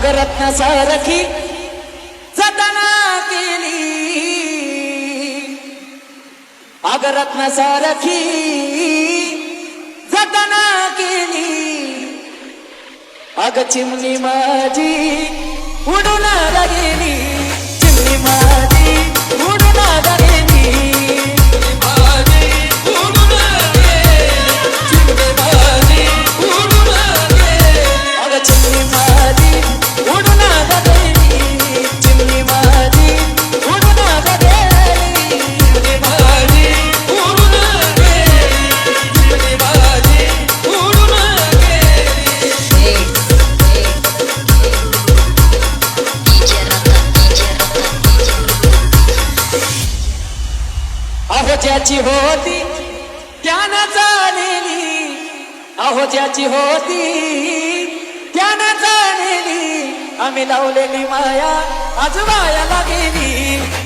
अग सारखी जतना केली. नागरत्न सारखी जतना केली. अग चिमणी माझी उडून गेली ज्याची होती त्यानं चालेली अहो ज्याची होती त्यानं चालेली आम्ही लावलेली माया आज मायाला गेली.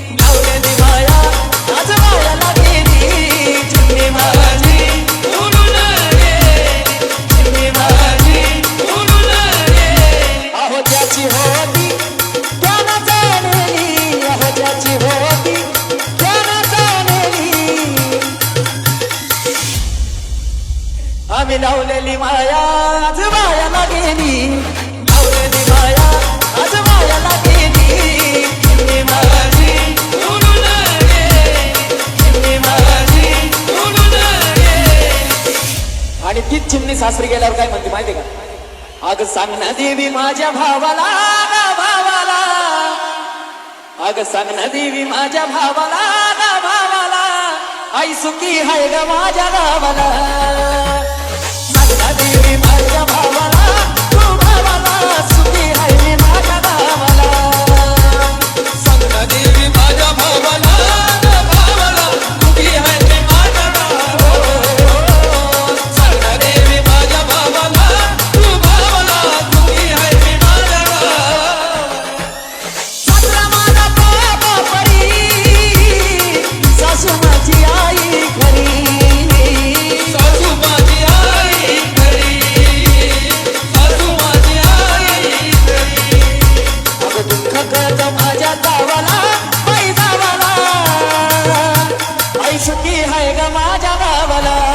आम्ही लावलेली माया आज मायाला गेली. लावलेली माया आज मायाला गेली. माझी आणि तीच चिमणी सासरी गेल्यावर काय म्हणते माहिती का? अग सांग ना देवी माझ्या भावाला भावाला. अग सांग ना देवी माझ्या भावाला भावाला. आई सुखी हाय ग माझ्या गावाला. हाय ग माझ्या भावाला